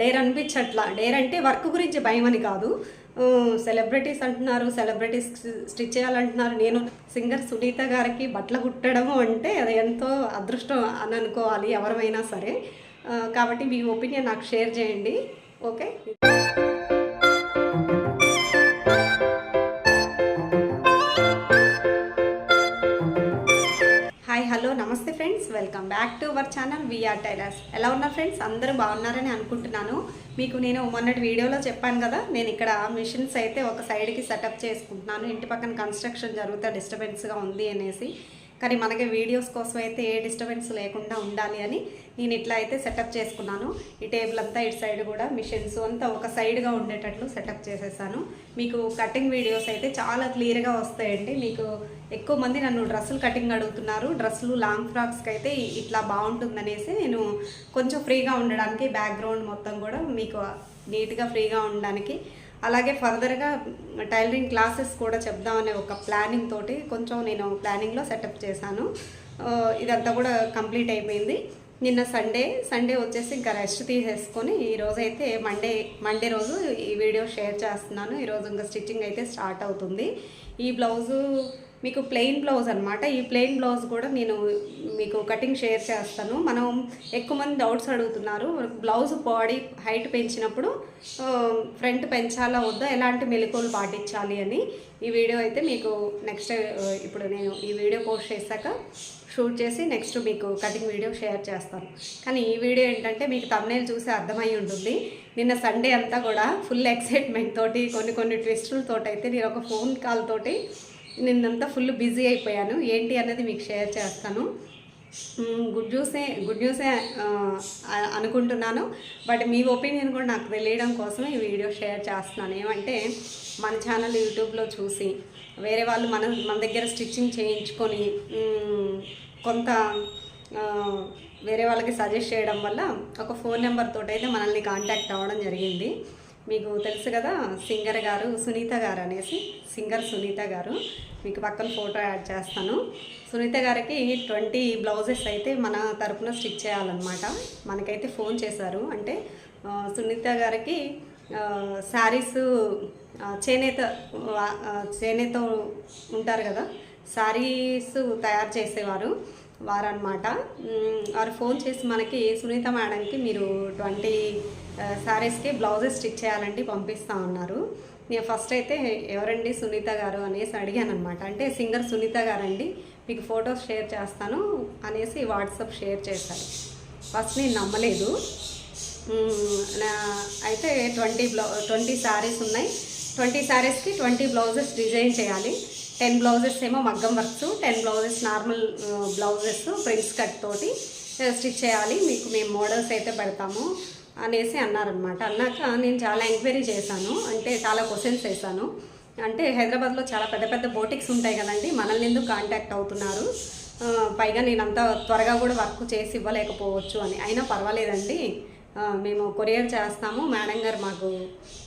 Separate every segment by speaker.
Speaker 1: Dare అనిపించట్లా. Dare అంటే work గురించి భయం అని కాదు. సెలబ్రిటీస్ అంటున్నారు సెలబ్రిటీస్ స్టిచ్ చేయాలంటున్నారు. నేను సింగర్ సునీత గారికి బట్టలు కుట్టడము అంటే అది ఎంతో అదృష్టం అని అనుకోవాలి ఎవరైనా సరే. కాబట్టి మీ ఒపీనియన్ నాకు షేర్ చేయండి. ఓకే? హాయ్ హలో నమస్తే friends welcome back to our channel VR tailors ఎలా ఉన్నారు ఫ్రెండ్స్ అందరూ బాగున్నారని అనుకుంటున్నాను. మీకు నేను మొన్నటి వీడియోలో చెప్పాను కదా నేను ఇక్కడ మిషన్స్ అయితే ఒక సైడ్కి సెటప్ చేసుకుంటున్నాను. ఇంటి పక్కన కన్స్ట్రక్షన్ జరుగుతా డిస్టర్బెన్స్గా ఉంది అనేసి. కానీ మనకి వీడియోస్ కోసం అయితే ఏ డిస్టర్బెన్స్ లేకుండా ఉండాలి అని నేను ఇట్లా అయితే సెటప్ చేసుకున్నాను. ఈ టేబుల్ అంతా ఇటు సైడ్ కూడా మిషన్స్ అంతా ఒక సైడ్గా ఉండేటట్లు సెటప్ చేసేసాను. మీకు కటింగ్ వీడియోస్ అయితే చాలా క్లియర్గా వస్తాయండి. మీకు ఎక్కువ మంది నన్ను డ్రెస్సులు కటింగ్ అడుగుతున్నారు. డ్రెస్సులు లాంగ్ ఫ్రాక్స్కి అయితే ఇట్లా బాగుంటుందనేసి నేను కొంచెం ఫ్రీగా ఉండడానికి బ్యాక్గ్రౌండ్ మొత్తం కూడా మీకు నీట్గా ఫ్రీగా ఉండడానికి. అలాగే ఫర్దర్గా టైలరింగ్ క్లాసెస్ కూడా చెప్దామనే ఒక ప్లానింగ్ తోటి కొంచెం నేను ప్లానింగ్లో సెటప్ చేశాను. ఇదంతా కూడా కంప్లీట్ అయిపోయింది. నిన్న సండే సండే వచ్చేసి ఇంకా రెస్ట్ తీసేసుకొని ఈరోజు అయితే మండే మండే రోజు ఈ వీడియో షేర్ చేస్తున్నాను. ఈరోజు ఇంకా స్టిచ్చింగ్ అయితే స్టార్ట్ అవుతుంది. ఈ బ్లౌజు మీకు ప్లెయిన్ బ్లౌజ్ అనమాట ఈ ప్లెయిన్ బ్లౌజ్ కూడా నేను మీకు కటింగ్ షేర్ చేస్తాను. మనం ఎక్కువ మంది డౌట్స్ అడుగుతున్నారు. బ్లౌజ్ బాడీ హైట్ పెంచినప్పుడు ఫ్రంట్ పెంచాలా వద్దా? ఎలాంటి మెలకువలు పాటించాలి అని ఈ వీడియో అయితే మీకు నెక్స్ట్ ఇప్పుడు నేను ఈ వీడియో పోస్ట్ చేశాక షూట్ చేసి నెక్స్ట్ మీకు కటింగ్ వీడియో షేర్ చేస్తాను. కానీ ఈ వీడియో ఏంటంటే మీకు తమ్నేలు చూసి అర్థమై ఉంటుంది. నిన్న సండే అంతా కూడా ఫుల్ ఎక్సైట్మెంట్ తోటి కొన్ని కొన్ని ట్విస్టులతోటి అయితే నేను ఒక ఫోన్ కాల్ తోటి నిన్నంతా ఫుల్ బిజీ అయిపోయాను. ఏంటి అనేది మీకు షేర్ చేస్తాను. గుడ్ న్యూసే గుడ్ న్యూసే అనుకుంటున్నాను. బట్ మీ ఒపీనియన్ కూడా నాకు తెలియడం కోసం ఈ వీడియో షేర్ చేస్తున్నాను. ఏమంటే మన ఛానల్ యూట్యూబ్లో చూసి వేరే వాళ్ళు మన మన దగ్గర స్టిచ్చింగ్ చేయించుకొని కొంత వేరే వాళ్ళకి సజెస్ట్ చేయడం వల్ల ఒక ఫోన్ నెంబర్ అయితే మనల్ని కాంటాక్ట్ అవ్వడం జరిగింది. మీకు తెలుసు కదా సింగర్ గారు సునీత గారు అనేసి సింగర్ సునీత గారు. మీకు పక్కన ఫోటో యాడ్ చేస్తాను. సునీత గారికి ట్వంటీ బ్లౌజెస్ అయితే మన తరపున స్టిచ్ చేయాలన్నమాట. మనకైతే ఫోన్ చేశారు. అంటే సునీత గారికి శారీస్ చేనేత చేనేత ఉంటారు కదా శారీస్ తయారు చేసేవారు వారనమాట వారు ఫోన్ చేసి మనకి సునీత మేడంకి మీరు ట్వంటీ శారీస్కి బ్లౌజెస్ స్టిచ్ చేయాలంటే పంపిస్తా ఉన్నారు. నేను ఫస్ట్ అయితే ఎవరండి సునీత గారు అనేసి అడిగాను అనమాట అంటే సింగర్ సునీత గారండి మీకు ఫొటోస్ షేర్ చేస్తాను అనేసి వాట్సాప్ షేర్ చేశారు. ఫస్ట్ నేను నమ్మలేదు. అయితే ట్వంటీ బ్లౌ ట్వంటీ శారీస్ ఉన్నాయి. ట్వంటీ శారీస్కి ట్వంటీ బ్లౌజెస్ డిజైన్ చేయాలి. టెన్ బ్లౌజెస్ ఏమో మగ్గం works ten blouses normal blouses prince cut తోటి స్టిచ్ చేయాలి. మీకు మేము మోడల్స్ అయితే పెడతాము. అనేసి అన్నారనమాట అన్నాక నేను చాలా ఎంక్వైరీ చేశాను. అంటే చాలా క్వశ్చన్స్ వేశాను అంటే హైదరాబాద్లో చాలా పెద్ద పెద్ద బోటిక్స్ ఉంటాయి కదండి. మనల్ని ఎందుకు కాంటాక్ట్ అవుతున్నారు? పైగా నేను అంత త్వరగా కూడా వర్క్ చేసి ఇవ్వలేకపోవచ్చు అని. అయినా పర్వాలేదండి. మేము కొరియర్ చేస్తాము. మేడం గారు మాకు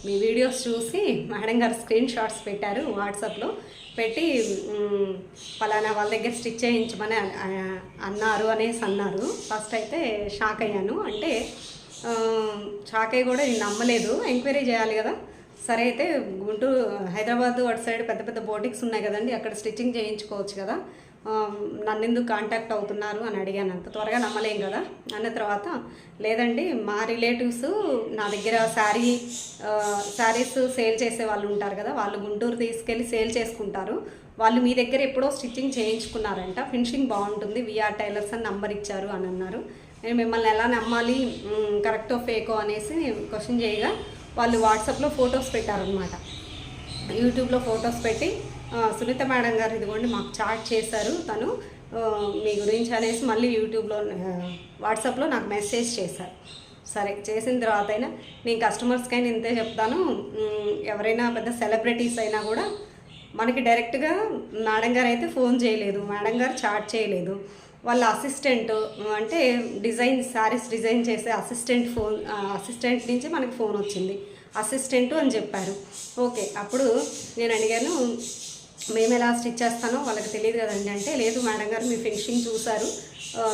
Speaker 1: మీ వీడియోస్ చూసి మేడం గారు స్క్రీన్ షాట్స్ పెట్టారు వాట్సాప్లో పెట్టి ఫలానా పలానా వాళ్ళ దగ్గర స్టిచ్ చేయించమని అన్నారు అనేసి అన్నారు. ఫస్ట్ అయితే షాక్ అయ్యాను. అంటే ఆ, షాక్ కూడా నేను నమ్మలేదు. ఎంక్వైరీ చేయాలి కదా. సరే అయితే గుంటూరు హైదరాబాద్ అటు సైడ్ పెద్ద పెద్ద బోటిక్స్ ఉన్నాయి కదండి. అక్కడ స్టిచ్చింగ్ చేయించుకోవచ్చు కదా. నన్ను ఎందుకు కాంటాక్ట్ అవుతున్నారు అని అడిగాను. అంత త్వరగా నమ్మలేం కదా. అన్న తర్వాత లేదండి మా రిలేటివ్స్ నా దగ్గర శారీ శారీస్ సేల్ చేసే వాళ్ళు ఉంటారు కదా. వాళ్ళు గుంటూరు తీసుకెళ్ళి సేల్ చేసుకుంటారు. వాళ్ళు మీ దగ్గర ఎప్పుడో స్టిచ్చింగ్ చేయించుకున్నారంట. ఫినిషింగ్ బాగుంటుంది. విఆర్ టైలర్స్ అని నంబర్ ఇచ్చారు అని అన్నారు. నేను మిమ్మల్ని ఎలా నమ్మాలి కరెక్టో ఫేకో అనేసి క్వశ్చన్ చేయగా వాళ్ళు వాట్సాప్లో ఫొటోస్ పెట్టారనమాట యూట్యూబ్లో ఫొటోస్ పెట్టి సునీత మేడం గారు ఇదిగోండి మాకు చాట్ చేశారు తను మీ గురించి అనేసి మళ్ళీ యూట్యూబ్లో వాట్సాప్లో నాకు మెసేజ్ చేశారు. సరే చేసిన తర్వాత అయినా నేను కస్టమర్స్కైనా ఇంతే చెప్తాను ఎవరైనా పెద్ద సెలబ్రిటీస్ అయినా కూడా మనకి డైరెక్ట్గా మేడం గారు అయితే ఫోన్ చేయలేదు మేడం గారు చాట్ చేయలేదు. వాళ్ళ అసిస్టెంట్ అంటే డిజైన్ శారీస్ డిజైన్ చేసే అసిస్టెంట్ ఫోన్ అసిస్టెంట్ నుంచి మనకి ఫోన్ వచ్చింది. అసిస్టెంట్ అని చెప్పారు. ఓకే అప్పుడు నేను అడిగాను మేము ఎలా స్టిచ్ చేస్తానో వాళ్ళకి తెలియదు కదండి. అంటే లేదు మేడం గారు మీ ఫినిషింగ్ చూశారు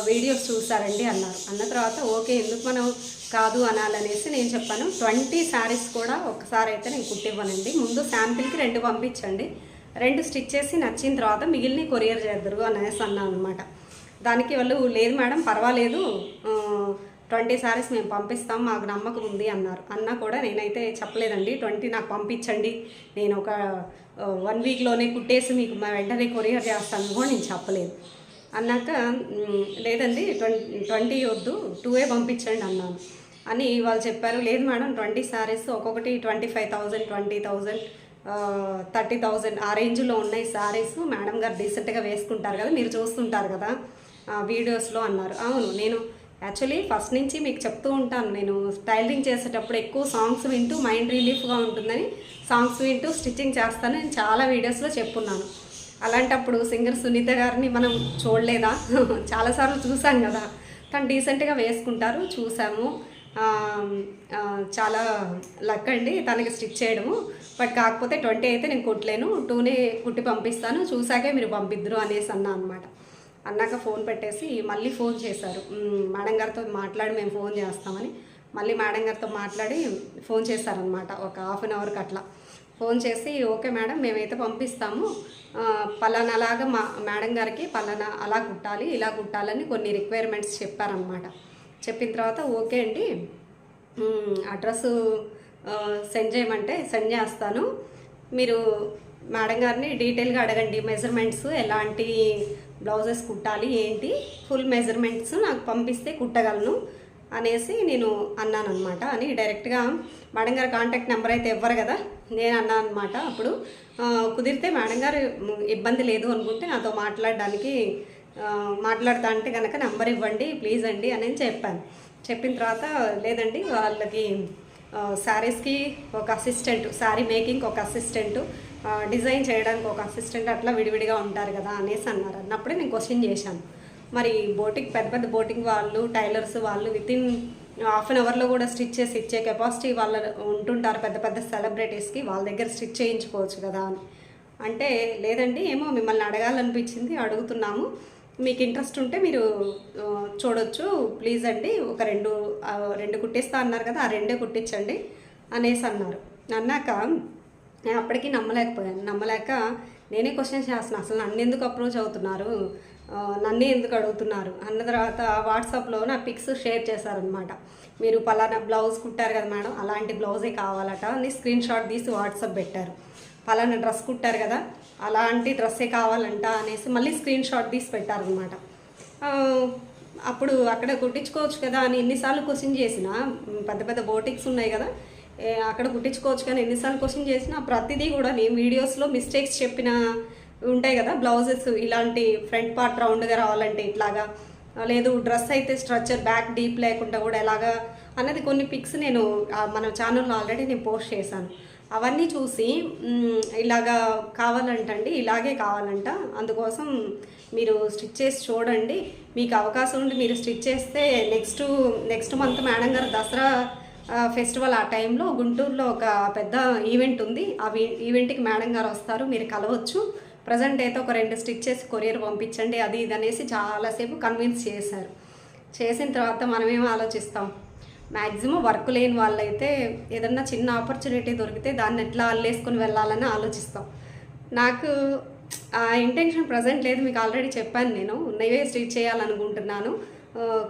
Speaker 1: వీడియోస్ చూసారండి అన్నారు. అన్న తర్వాత ఓకే ఎందుకు మనం కాదు అనాలనేసి నేను చెప్పాను. ట్వంటీ శారీస్ కూడా ఒకసారి అయితే నేను కుట్టివ్వనండి. ముందు శాంపిల్కి రెండు పంపించండి. రెండు స్టిచ్ చేసి నచ్చిన తర్వాత మిగిలిన కొరియర్ చేద్దరు అనేసి అన్నాను అనమాట దానికి వాళ్ళు లేదు మేడం పర్వాలేదు. ట్వంటీ శారీస్ మేము పంపిస్తాం మాకు నమ్మకం ఉంది అన్నారు. అన్నా కూడా నేనైతే చెప్పలేదండి ట్వంటీ నాకు పంపించండి. నేను ఒక వన్ వీక్లోనే కుట్టేసి మీకు మా వెంటనే కొరియర్ చేస్తాను కూడా నేను చెప్పలేదు. అన్నాక లేదండి ట్వంటీ ట్వంటీ వద్దు టూవే పంపించండి అన్నాను. అని వాళ్ళు చెప్పారు లేదు మేడం ట్వంటీ శారీస్ ఒక్కొక్కటి twenty five thousand twenty thousand thirty thousand ఆ రేంజ్లో ఉన్నాయి శారీస్ మేడం గారు డీసెంట్గా వేసుకుంటారు కదా మీరు చూస్తుంటారు కదా. వీడియోస్లో అన్నారు. అవును నేను యాక్చువల్లీ ఫస్ట్ నుంచి మీకు చెప్తూ ఉంటాను. నేను టైలరింగ్ చేసేటప్పుడు ఎక్కువ సాంగ్స్ వింటూ మైండ్ రిలీఫ్గా ఉంటుందని సాంగ్స్ వింటూ స్టిచ్చింగ్ చేస్తాను. నేను చాలా వీడియోస్లో చెప్పున్నాను. అలాంటప్పుడు సింగర్ సునీత గారిని మనం చూడలేదా? చాలాసార్లు చూసాం కదా. తను డీసెంట్గా వేసుకుంటారు. చూసాము. చాలా లక్ అండి తనకి స్టిచ్ చేయడము. బట్ కాకపోతే ట్వంటీ అయితే నేను కుట్టలేను. టూనే కుట్టి పంపిస్తాను. చూసాకే మీరు పంపిద్దరు అనేసి అన్నా అనమాట అన్నాక ఫోన్ పెట్టేసి మళ్ళీ ఫోన్ చేశారు. మేడం గారితో మాట్లాడి మేము ఫోన్ చేస్తామని. మళ్ళీ మేడం గారితో మాట్లాడి ఫోన్ చేశారనమాట ఒక హాఫ్ అన్ అవర్కి అట్లా ఫోన్ చేసి ఓకే మేడం మేమైతే పంపిస్తాము. పలానా పలానాలాగా మా మేడం గారికి పలానా అలా కుట్టాలి ఇలా కుట్టాలని కొన్ని రిక్వైర్మెంట్స్ చెప్పారనమాట చెప్పిన తర్వాత ఓకే అండి. అడ్రస్ సెండ్ చేయమంటే సెండ్ చేస్తాను. మీరు మేడం గారిని డీటెయిల్గా అడగండి. మెజర్మెంట్స్ ఎలాంటి బ్లౌజెస్ కుట్టాలి ఏంటి? ఫుల్ మెజర్మెంట్స్ నాకు పంపిస్తే కుట్టగలను అనేసి నేను అన్నాను అనమాట అని డైరెక్ట్గా మేడం గారు కాంటాక్ట్ నెంబర్ అయితే ఇవ్వరు కదా నేను అన్నాను అనమాట అప్పుడు కుదిరితే మేడం గారు ఇబ్బంది లేదు అనుకుంటే నాతో మాట్లాడడానికి ఆ, మాట్లాడతా అంటే కనుక నెంబర్ ఇవ్వండి ప్లీజ్ అండి అని చెప్పాను. చెప్పిన తర్వాత లేదండి వాళ్ళకి శారీస్కి ఒక అసిస్టెంట్ శారీ మేకింగ్ ఒక అసిస్టెంట్ డిజైన్ చేయడానికి ఒక అసిస్టెంట్ అట్లా విడివిడిగా ఉంటారు కదా అనేసి అన్నారు. అన్నప్పుడే నేను క్వశ్చన్ చేశాను. మరి బోటింగ్ పెద్ద పెద్ద బోటింగ్ వాళ్ళు టైలర్స్ వాళ్ళు విత్ ఇన్ హాఫ్ అన్ అవర్లో కూడా స్టిచ్ చేసి ఇచ్చే కెపాసిటీ వాళ్ళ ఉంటుంటారు. పెద్ద పెద్ద సెలబ్రిటీస్కి వాళ్ళ దగ్గర స్టిచ్ చేయించుకోవచ్చు కదా అని. అంటే లేదండి ఏమో మిమ్మల్ని అడగాలనిపించింది అడుగుతున్నాము. మీకు ఇంట్రెస్ట్ ఉంటే మీరు చూడొచ్చు. ప్లీజ్ అండి ఒక రెండు రెండు కుట్టిస్తా అన్నారు కదా ఆ రెండే కుట్టించండి అనేసి అన్నారు. అన్నాక నేను అప్పటికి నమ్మలేకపోయాను. నమ్మలేక నేనే క్వశ్చన్ చేస్తున్నాను అసలు నన్ను ఎందుకు అప్రోచ్ అవుతున్నారు? నన్నే ఎందుకు అడుగుతున్నారు? అన్న తర్వాత వాట్సాప్లో నా పిక్స్ షేర్ చేశారనమాట మీరు పలానా బ్లౌజ్ కుట్టారు కదా మేడం అలాంటి బ్లౌజే కావాలట అని స్క్రీన్ షాట్ తీసి వాట్సాప్ పెట్టారు. పలానా డ్రెస్ కుట్టారు కదా అలాంటి డ్రెస్సే కావాలంట అనేసి మళ్ళీ స్క్రీన్ షాట్ తీసి పెట్టారనమాట అప్పుడు అక్కడ కుట్టించుకోవచ్చు కదా అని ఎన్నిసార్లు క్వశ్చన్ చేసినా పెద్ద పెద్ద బోటిక్స్ ఉన్నాయి కదా అక్కడ కుట్టించుకోవచ్చు కానీ ఎన్నిసార్లు క్వశ్చన్ చేసినా ప్రతిదీ కూడా నేను వీడియోస్లో మిస్టేక్స్ చెప్పిన ఉంటాయి కదా బ్లౌజెస్ ఇలాంటి ఫ్రంట్ పార్ట్ రౌండ్గా రావాలంటే ఇట్లాగా లేదు డ్రెస్ అయితే స్ట్రక్చర్ బ్యాక్ డీప్ లేకుండా కూడా ఎలాగా అన్నది కొన్ని పిక్స్ నేను మన ఛానల్లో ఆల్రెడీ నేను పోస్ట్ చేశాను. అవన్నీ చూసి ఇలాగా కావాలంటండి ఇలాగే కావాలంట. అందుకోసం మీరు స్టిచ్ చేసి చూడండి. మీకు అవకాశం ఉండి మీరు స్టిచ్ చేస్తే నెక్స్ట్ నెక్స్ట్ మంత్ మేడం గారు దసరా ఫెస్టివల్ ఆ టైంలో గుంటూరులో ఒక పెద్ద ఈవెంట్ ఉంది. ఆ ఈవెంట్కి మేడం గారు వస్తారు. మీరు కలవచ్చు. ప్రజెంట్ అయితే ఒక రెండు స్టిచ్ చేసి కొరియర్ పంపించండి. అది ఇది అనేసి చాలాసేపు కన్విన్స్ చేశారు. చేసిన తర్వాత మనమేం ఆలోచిస్తాం? మ్యాక్సిమం వర్క్ లేని వాళ్ళైతే ఏదన్నా చిన్న ఆపర్చునిటీ దొరికితే దాన్ని ఎట్లా అల్లేసుకొని వెళ్ళాలని ఆలోచిస్తాం. నాకు ఆ ఇంటెన్షన్ ప్రజెంట్ లేదు మీకు ఆల్రెడీ చెప్పాను నేను. ఉన్నవే స్టిచ్ చేయాలనుకుంటున్నాను.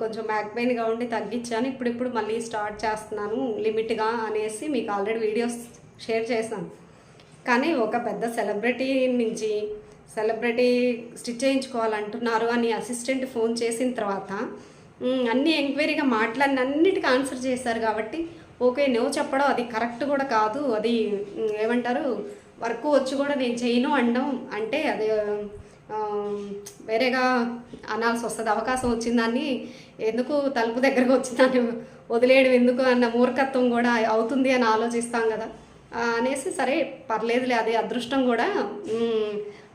Speaker 1: కొంచెం బ్యాక్ పెయిన్గా ఉండి తగ్గించాను. ఇప్పుడు ఇప్పుడు మళ్ళీ స్టార్ట్ చేస్తున్నాను లిమిట్గా అనేసి మీకు ఆల్రెడీ వీడియోస్ షేర్ చేశాను. కానీ ఒక పెద్ద సెలబ్రిటీ నుంచి సెలబ్రిటీ స్టిచ్ చేయించుకోవాలంటున్నారు అని అసిస్టెంట్ ఫోన్ చేసిన తర్వాత అన్ని ఎంక్వైరీగా మాట్లాడిన అన్నిటికీ ఆన్సర్ చేశారు కాబట్టి ఓకే నో చెప్పడం అది కరెక్ట్ కూడా కాదు. అది ఏమంటారు వర్క్ వచ్చి కూడా నేను చేయను అనడం అంటే అది వేరేగా అనాల్సి వస్తుంది. అవకాశం వచ్చిందాన్ని ఎందుకు తలుపు దగ్గరకు వచ్చిందాన్ని వదిలేయడం ఎందుకు అన్న మూర్ఖత్వం కూడా అవుతుంది అని ఆలోచిస్తాం కదా. అనేసి సరే పర్లేదులే అదే అదృష్టం కూడా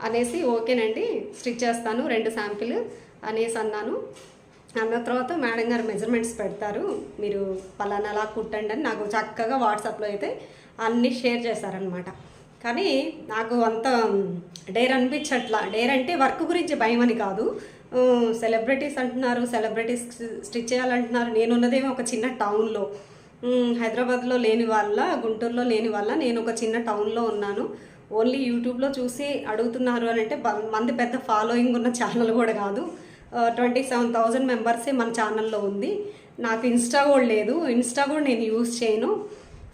Speaker 1: అనేసి ఓకేనండి స్టిచ్ చేస్తాను రెండు శాంపిల్ అనేసి అన్నాను. అన్న తర్వాత మేడం గారు మెజర్మెంట్స్ పెడతారు. మీరు పలానా అలా కుట్టండి అని నాకు చక్కగా వాట్సాప్లో అయితే అన్నీ షేర్ చేశారనమాట కానీ నాకు అంత డేర్ అనిపించట్లా. డేర్ అంటే వర్క్ గురించి భయం అని కాదు. సెలబ్రిటీస్ అంటున్నారు సెలబ్రిటీస్ స్టిచ్ చేయాలంటున్నారు. నేనున్నదేమో ఒక చిన్న టౌన్లో. హైదరాబాద్లో లేని వాళ్ళ గుంటూరులో లేని వాళ్ళ నేను ఒక చిన్న టౌన్లో ఉన్నాను. ఓన్లీ యూట్యూబ్లో చూసి అడుగుతున్నారు అని అంటే మంది పెద్ద ఫాలోయింగ్ ఉన్న ఛానల్ కూడా కాదు. ట్వంటీ సెవెన్ థౌజండ్ మెంబర్సే మన ఛానల్లో ఉంది. నాకు ఇన్స్టా కూడా లేదు. ఇన్స్టా కూడా నేను యూజ్ చేయను.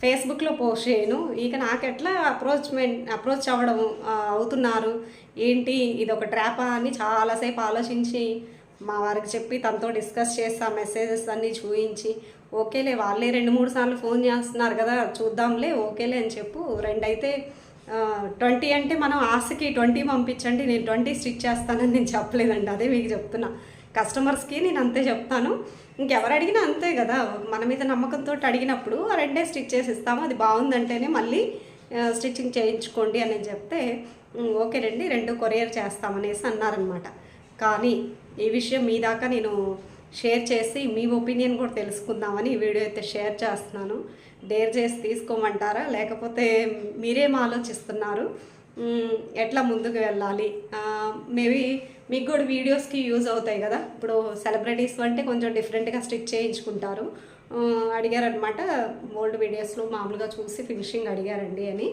Speaker 1: ఫేస్బుక్లో పోస్ట్ చేయను. ఇక నాకు ఎట్లా అప్రోచ్మెంట్ అప్రోచ్ అవ్వడం అవుతున్నారు? ఏంటి? ఇది ఒక ట్రాపా అని చాలాసేపు ఆలోచించి మా వారికి చెప్పి తనతో డిస్కస్ చేస్తా మెసేజెస్ అన్నీ చూపించి ఓకేలే వాళ్ళే రెండు మూడు సార్లు ఫోన్ చేస్తున్నారు కదా చూద్దాంలే ఓకేలే అని చెప్పు. రెండైతే ట్వంటీ అంటే మనం ఆశకి ట్వంటీ పంపించండి నేను ట్వంటీ స్టిచ్ చేస్తానని నేను చెప్పలేదండి అదే మీకు చెప్తున్నా. కస్టమర్స్కి నేను అంతే చెప్తాను. ఇంకెవరు అడిగినా అంతే కదా మన మీద నమ్మకంతో అడిగినప్పుడు ఆ రెండే స్టిచ్ చేసి ఇస్తాము అది బాగుందంటేనే మళ్ళీ స్టిచ్చింగ్ చేయించుకోండి అని చెప్తే ఓకే రండి రెండు కొరియర్ చేస్తామనేసి అన్నారనమాట కానీ ఈ విషయం మీ దాకా నేను షేర్ చేసి మీ ఒపీనియన్ కూడా తెలుసుకుందామని ఈ వీడియో అయితే షేర్ చేస్తున్నాను. డేర్ చేసి తీసుకోమంటారా? లేకపోతే మీరేం ఆలోచిస్తున్నారు? ఎట్లా ముందుకు వెళ్ళాలి? మేబీ మీకు కూడా వీడియోస్కి యూజ్ అవుతాయి కదా? ఇప్పుడు సెలబ్రిటీస్ అంటే కొంచెం డిఫరెంట్గా స్టిచ్ చేయించుకుంటారు. అడిగారనమాట. ఓల్డ్ వీడియోస్లో మామూలుగా చూసి ఫినిషింగ్ అడిగారండి అని.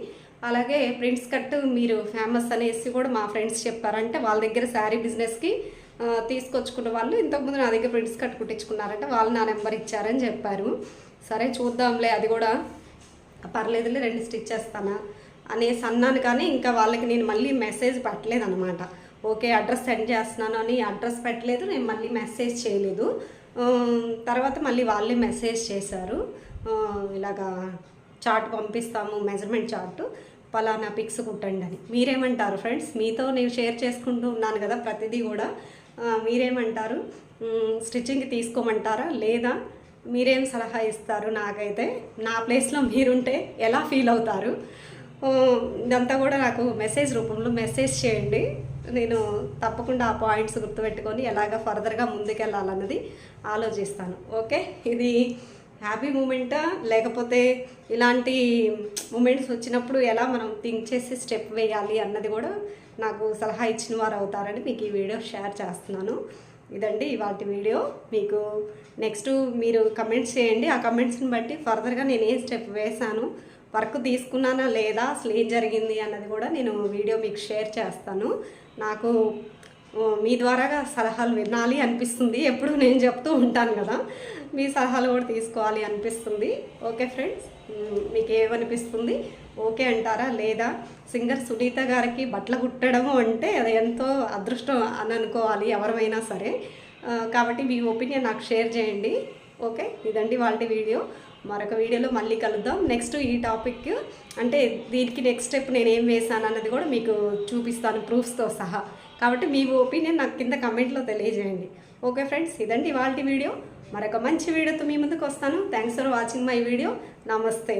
Speaker 1: అలాగే ప్రింట్స్ కట్ మీరు ఫేమస్ అనేసి కూడా మా ఫ్రెండ్స్ చెప్పారంటే వాళ్ళ దగ్గర శారీ బిజినెస్కి తీసుకొచ్చుకున్న వాళ్ళు ఇంతకుముందు నా దగ్గర ప్రింట్స్ కట్ కుట్టించుకున్నారంటే వాళ్ళు నా నెంబర్ ఇచ్చారని చెప్పారు. సరే చూద్దాంలే అది కూడా. పర్లేదులే రెండు స్టిచ్ చేస్తానా? అనేసి అన్నాను కానీ ఇంకా వాళ్ళకి నేను మళ్ళీ మెసేజ్ పెట్టలేదు అనమాట ఓకే అడ్రస్ సెండ్ చేస్తున్నాను అని అడ్రస్ పెట్టలేదు నేను మళ్ళీ మెసేజ్ చేయలేదు. తర్వాత మళ్ళీ వాళ్ళే మెసేజ్ చేశారు. ఇలాగా చార్ట్ పంపిస్తాము మెజర్మెంట్ చార్ట్ పలానా పిక్స్ కుట్టండి అని. మీరేమంటారు ఫ్రెండ్స్ మీతో నేను షేర్ చేసుకుంటూ ఉన్నాను కదా ప్రతిదీ కూడా. మీరేమంటారు? స్టిచ్చింగ్ స్టిచ్చింగ్కి తీసుకోమంటారా? లేదా మీరేం సలహా ఇస్తారు నాకైతే? నా ప్లేస్లో మీరుంటే ఎలా ఫీల్ అవుతారు? ఇదంతా కూడా నాకు మెసేజ్ రూపంలో మెసేజ్ చేయండి. నేను తప్పకుండా ఆ పాయింట్స్ గుర్తుపెట్టుకొని ఎలాగ ఫర్దర్గా ముందుకెళ్ళాలన్నది ఆలోచిస్తాను. ఓకే? ఇది హ్యాపీ మూమెంటా? లేకపోతే ఇలాంటి మూమెంట్స్ వచ్చినప్పుడు ఎలా మనం థింక్ చేసి స్టెప్ వేయాలి అన్నది కూడా నాకు సలహా ఇచ్చిన వారు అవుతారని మీకు ఈ వీడియో షేర్ చేస్తున్నాను. ఇదండి ఇవాటి వీడియో. మీకు నెక్స్ట్ మీరు కమెంట్స్ చేయండి. ఆ కమెంట్స్ని బట్టి ఫర్దర్గా నేను ఏం స్టెప్ వేశాను వర్క్ తీసుకున్నానా లేదా అసలు ఏం జరిగింది అన్నది కూడా నేను వీడియో మీకు షేర్ చేస్తాను. నాకు మీ ద్వారాగా సలహాలు వినాలి అనిపిస్తుంది. ఎప్పుడు నేను చెప్తూ ఉంటాను కదా. మీ సలహాలు కూడా తీసుకోవాలి అనిపిస్తుంది. ఓకే ఫ్రెండ్స్ మీకు ఏమనిపిస్తుంది? ఓకే అంటారా? లేదా సింగర్ సునీత గారికి బట్టలు కుట్టడము అంటే అది ఎంతో అదృష్టం అని అనుకోవాలి ఎవరైనా సరే. కాబట్టి మీ ఒపీనియన్ నాకు షేర్ చేయండి. ఓకే? ఇదండి వాళ్ళ వీడియో. మరొక వీడియోలో మళ్ళీ కలుద్దాం. నెక్స్ట్ ఈ టాపిక్ అంటే దీనికి నెక్స్ట్ స్టెప్ నేను ఏం వేసాను అన్నది కూడా మీకు చూపిస్తాను ప్రూఫ్స్తో సహా. కాబట్టి మీ ఒపీనియన్ నాకు కింద కమెంట్లో తెలియజేయండి. Okay friends? ఇదండి వాళ్ళ వీడియో. మరొక మంచి వీడియోతో మీ ముందుకు వస్తాను. Thanks for watching my video. నమస్తే.